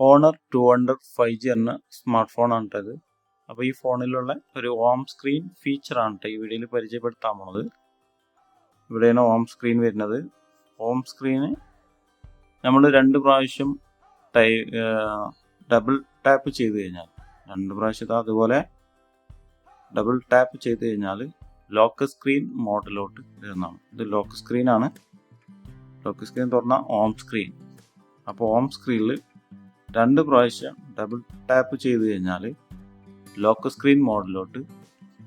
Honor two hundred five G എന്ന smart ഫോണാണ് കേട്ടോ ഇത്. അപ്പോൾ ഈ ഫോണിലുള്ള ഒരു ഹോം സ്ക്രീൻ ഫീച്ചറാണ് കേട്ടോ ഈ വീഡിയോയിൽ പരിചയപ്പെടുത്താൻ പോണത്. ഇവിടെയാണ് ഹോം സ്ക്രീൻ വരുന്നത്. ഹോം സ്ക്രീന് നമ്മൾ രണ്ട് പ്രാവശ്യം ടൈ ഡബിൾ ടാപ്പ് ചെയ്ത് കഴിഞ്ഞാൽ രണ്ട് പ്രാവശ്യത്തെ അതുപോലെ ഡബിൾ ടാപ്പ് ചെയ്ത് കഴിഞ്ഞാൽ ലോക്ക് സ്ക്രീൻ മോഡലോട്ട് വരുന്നതാണ്. ഇത് ലോക്ക് സ്ക്രീനാണ് ലോക്ക് സ്ക്രീൻ തുറന്ന ഹോം സ്ക്രീൻ. അപ്പോൾ ഹോം സ്ക്രീനിൽ രണ്ട് പ്രാവശ്യം ഡബിൾ ടാപ്പ് ചെയ്ത് കഴിഞ്ഞാൽ ലോക്ക് സ്ക്രീൻ മോഡിലോട്ട്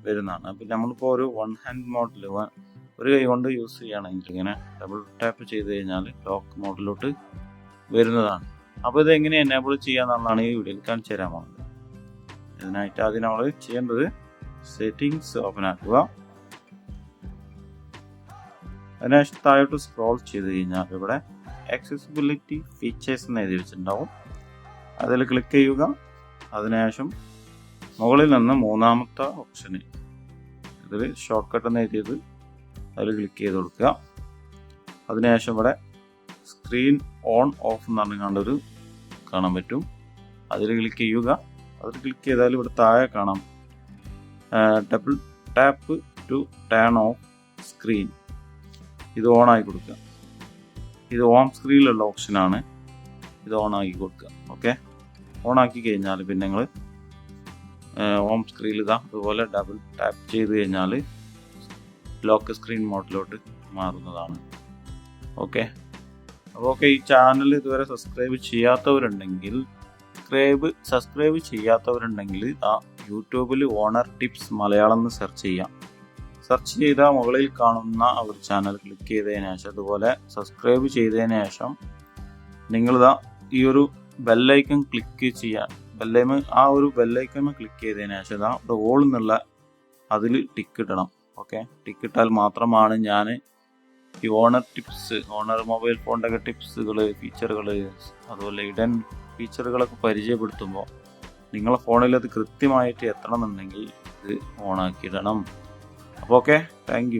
വരുന്നതാണ്. അപ്പം നമ്മളിപ്പോൾ ഒരു വൺ ഹാൻഡ് മോഡിൽ ഒരു കൈ കൊണ്ട് യൂസ് ചെയ്യുകയാണെങ്കിൽ ഇങ്ങനെ ഡബിൾ ടാപ്പ് ചെയ്ത് കഴിഞ്ഞാൽ ലോക്ക് മോഡിലോട്ട് വരുന്നതാണ്. അപ്പോൾ ഇത് എങ്ങനെ എനേബിൾ ചെയ്യാന്നുള്ളതാണ് ഈ വീഡിയോയിൽ കാണിച്ചു തരാൻ പോകുന്നത്. ഇതിനായിട്ട് ആദ്യം നമ്മൾ ചെയ്യേണ്ടത് സെറ്റിങ്സ് ഓപ്പൺ ആക്കുക. അതിനുശേഷം താഴോട്ട് സ്ക്രോൾ ചെയ്ത് കഴിഞ്ഞാൽ ഇവിടെ ആക്സസിബിലിറ്റി ഫീച്ചേഴ്സ് എന്ന് എഴുതി വെച്ചിട്ടുണ്ടാവും. അതിൽ ക്ലിക്ക് ചെയ്യുക. അതിനുശേഷം മുകളിൽ നിന്ന് മൂന്നാമത്തെ ഓപ്ഷന് ഇതിൽ ഷോർട്ട് കട്ട് എന്ന് എഴുതിയത് അതിൽ ക്ലിക്ക് ചെയ്ത് കൊടുക്കുക. അതിനുശേഷം ഇവിടെ സ്ക്രീൻ ഓൺ ഓഫ് എന്ന് പറഞ്ഞുകൊണ്ടൊരു കാണാൻ പറ്റും. അതിൽ ക്ലിക്ക് ചെയ്യുക. അതിൽ ക്ലിക്ക് ചെയ്താൽ ഇവിടെ താഴെ കാണാം. Double tap to turn off screen ഇത് ഓൺ ആക്കി കൊടുക്കുക. ഇത് ഹോം സ്ക്രീനിലുള്ള ഓപ്ഷനാണ് ഇത് ഓൺ ആക്കി കൊടുക്കുക. ഓക്കെ ഓൺ ആക്കി കഴിഞ്ഞാൽ പിന്നെ നിങ്ങൾ ഹോം സ്ക്രീനിൽ ഇതാ അതുപോലെ ഡബിൾ ടാപ്പ് ചെയ്ത് കഴിഞ്ഞാൽ ലോക്ക് സ്ക്രീൻ മോഡിലോട്ട് മാറുന്നതാണ്. ഓക്കെ അപ്പോൾ ഓക്കെ ഈ ചാനൽ ഇതുവരെ സബ്സ്ക്രൈബ് ചെയ്യാത്തവരുണ്ടെങ്കിൽ സബ്സ്ക്രൈബ് സബ്സ്ക്രൈബ് ചെയ്യാത്തവരുണ്ടെങ്കിൽ ആ യൂട്യൂബിൽ ഓണർ ടിപ്സ് മലയാളം എന്ന് സെർച്ച് ചെയ്യാം. സെർച്ച് ചെയ്താൽ മുകളിൽ കാണുന്ന ഒരു ചാനൽ ക്ലിക്ക് ചെയ്തതിന് ശേഷം അതുപോലെ സബ്സ്ക്രൈബ് ചെയ്തതിന് ശേഷം നിങ്ങളിതാ ഈ ഒരു ബെല്ലൈക്കൺ ക്ലിക്ക് ചെയ്യാൻ. ബെല്ലൈമ ആ ഒരു ബെല്ലൈക്കൺ ക്ലിക്ക് ചെയ്തതിന് ശേഷം ഇതാ ഇവിടെ ഓൾ എന്നുള്ള അതിൽ ടിക്ക് ഇടണം. ഓക്കെ ടിക്ക് ഇട്ടാൽ മാത്രമാണ് ഞാൻ ഈ ഓണർ ടിപ്സ് ഓണർ മൊബൈൽ ഫോണിന്റെ ഒക്കെ ടിപ്സുകൾ ഫീച്ചറുകൾ അതുപോലെ ഇടൻ ഫീച്ചറുകളൊക്കെ പരിചയപ്പെടുത്തുമ്പോൾ നിങ്ങളെ ഫോണിൽ അത് കൃത്യമായിട്ട് എത്തണമെന്നുണ്ടെങ്കിൽ ഇത് ഓണാക്കിയിടണം അപ്പോൾ ഓക്കെ താങ്ക്